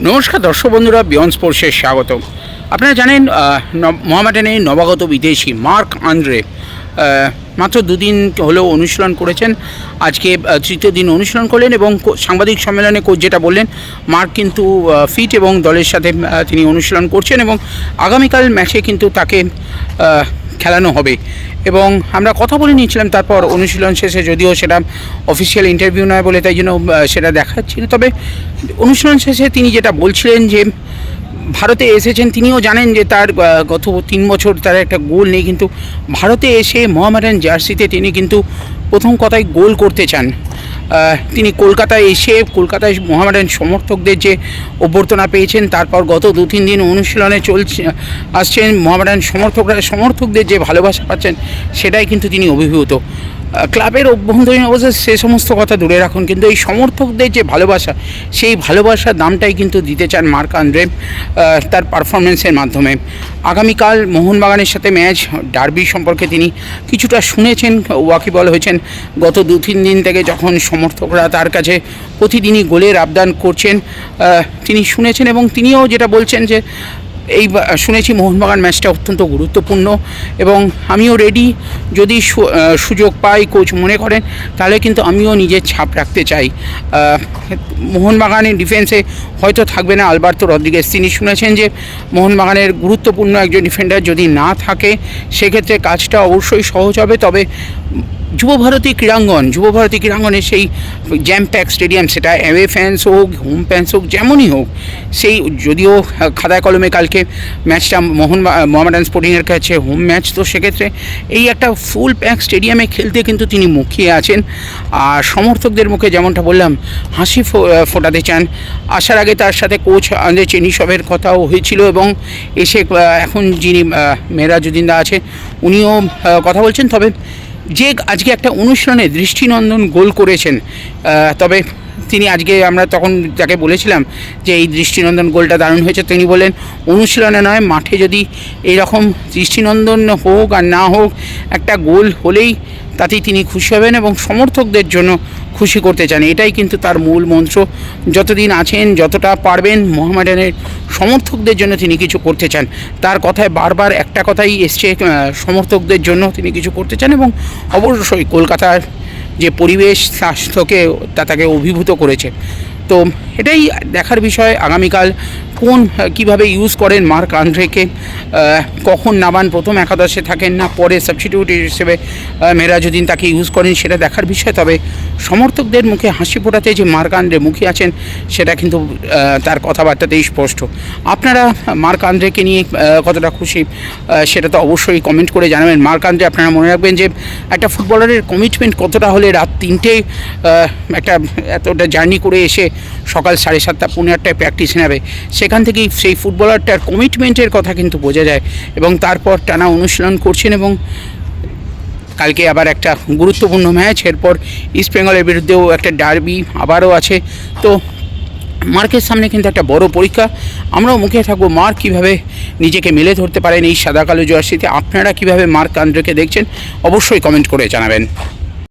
নমস্কার দর্শক বন্ধুরা বিয়ন্ড স্পোর্টসে স্বাগত আপনারা জানেন আহ, ন- নবাগত বিদেশি মার্ক আন্দ্রে। মাত্র দুদিন হলেও অনুশীলন করেছেন। আজকে তৃতীয় দিন অনুশীলন করলেন এবং সাংবাদিক সম্মেলনে কোচ যেটা বললেন মার্ক কিন্তু ফিট এবং দলের সাথে তিনি অনুশীলন করছেন এবং আগামীকাল ম্যাচে কিন্তু তাকে খেলানো হবে। এবং আমরা কথা বলে নিয়েছিলাম, তারপর অনুশীলন শেষে যদিও সেটা অফিসিয়াল ইন্টারভিউ নয় বলে তাই জন্য সেটা দেখাচ্ছি না তবে অনুশীলন শেষে তিনি যেটা বলছিলেন যে, ভারতে এসেছেন, তিনিও জানেন যে তার গত তিন বছর তার একটা গোল নেই, কিন্তু ভারতে এসে মোহামেডান জার্সিতে তিনি কিন্তু প্রথম কথায় গোল করতে চান। তিনি কলকাতায় এসে, কলকাতায় মোহামেডান সমর্থকদের যে অভ্যর্থনা পেয়েছেন, তারপর গত দু, তিন দিন অনুশীলনে চলছে, আসছেন মোহামেডান সমর্থকরা, সমর্থকদের যে ভালোবাসা পাচ্ছেন, সেটাই কিন্তু তিনি অভিভূত। ক্লাবের অভ্যন্তরীণ অবস্থা সে সমস্ত কথা দূরে রাখুন, কিন্তু এই সমর্থকদের যে ভালোবাসা, সেই ভালোবাসার দামটাই কিন্তু দিতে চান মার্ক আন্দ্রে তার পারফরমেন্সের মাধ্যমে। আগামীকাল মোহনবাগানের সাথে ম্যাচ, ডার্বি সম্পর্কে তিনি কিছুটা শুনেছেন, ওয়াকিবল হয়েছেন। গত দু তিন দিন থেকে যখন সমর্থকরা তার কাছে প্রতিদিনই গোলের আবদান করছেন তিনি শুনেছেন এবং তিনিও যেটা বলছেন যে এই শুনেছি মোহনবাগান ম্যাচটা অত্যন্ত গুরুত্বপূর্ণ এবং আমিও রেডি যদি সুযোগ পাই কোচ মনে করেন, তাহলে কিন্তু আমিও নিজের ছাপ রাখতে চাই। মোহনবাগানের ডিফেন্সে হয়তো থাকবে না আলবার্তো রদ্রিগেস তিনি শুনেছেন যে মোহনবাগানের গুরুত্বপূর্ণ একজন ডিফেন্ডার যদি না থাকে, সেক্ষেত্রে কাজটা অবশ্যই সহজ হবে। তবে যুবভারতী ক্রীড়াঙ্গন, যুবভারতী ক্রীড়াঙ্গনের সেই জ্যাম প্যাক স্টেডিয়াম সেটা অ্যাওয়ে ফ্যান্স হোক হোম ফ্যান্স হোক, যেমনই হোক, সেই যদিও খাতায় কলমে কালকে ম্যাচটা মোহন মোহামেডান স্পোর্টিংয়ের কাছে হোম ম্যাচ তো সেক্ষেত্রে এই একটা ফুল প্যাক স্টেডিয়ামে খেলতে কিন্তু তিনি মুখিয়ে আছেন। আর সমর্থকদের মুখে যেমনটা বললাম, হাসি ফোটাতে চান। আসার আগে তার সাথে কোচ আন্দ্রে চেনিসবের কথাও হয়েছিল এবং এসে এখন যিনি মেরাজুদ্দিনদা আছে, উনিও কথা বলছেন। তবে যে আজকে একটা অনুষ্ঠানে দৃষ্টিনন্দন গোল করেছেন তবে তিনি আজকে আমরা তখন তাকে বলেছিলাম যে এই দৃষ্টিনন্দন গোলটা দারুণ হয়েছে, তিনি বলেন অনুশীলনে নয়, মাঠে যদি এইরকম দৃষ্টিনন্দন হোক আর না হোক, একটা গোল হলেই তাতেই তিনি খুশি হবেন এবং সমর্থকদের জন্য খুশি করতে চান। এটাই কিন্তু তার মূল মন্ত্র। যতদিন আছেন, যতটা পারবেন, মোহামেডানের সমর্থকদের জন্য তিনি কিছু করতে চান। তার কথায় বারবার একটা কথাই এসছে সমর্থকদের জন্য তিনি কিছু করতে চান এবং অবশ্যই কলকাতার যে পরিবেশ স্বাস্থ্যকে তা তাকে অভিভূত করেছে। তো এটাই দেখার বিষয়। আগামীকাল কোন কীভাবে ইউজ করেন মার্ক আন্দ্রেকে? কখন নাবান প্রথম একাদশে থাকেন না, পরে সাবস্টিটিউট হিসেবে মেরাজুদ্দিন তাকে ইউজ করেন সেটা দেখার বিষয়। তবে সমর্থকদের মুখে হাসি ফোটাতে যে মার্ক আন্দ্রে মুখে আছেন, সেটা কিন্তু তার কথাবার্তাতেই স্পষ্ট। আপনারা মার্ক আন্দ্রেকে নিয়ে কতটা খুশি সেটা তো অবশ্যই কমেন্ট করে জানাবেন। মার্ক আন্দ্রে, আপনারা মনে রাখবেন যে একটা ফুটবলারের কমিটমেন্ট কতটা হলে রাত তিনটে একটা এতটা জার্নি করে এসে সকাল সাড়ে সাতটা, পৌনে আটটায় প্র্যাকটিস নেবে সেখান থেকেই সেই ফুটবলারটার কমিটমেন্টের কথা কিন্তু বোঝা যায় এবং তারপর টানা অনুশীলন করছেন এবং কালকে আবার একটা গুরুত্বপূর্ণ ম্যাচ, এরপর ইস্ট বেঙ্গলের বিরুদ্ধেও একটা ডার্বি আবারও আছে। তো মার্কের সামনে কিন্তু একটা বড় পরীক্ষা। আমরাও মুখে থাকব, মার্ক কীভাবে নিজেকে মেলে ধরতে পারেন এই সাদা কালো জার্সিতে? আপনারা কীভাবে মার্ক আন্দ্রেকে দেখছেন? অবশ্যই কমেন্ট করে জানাবেন।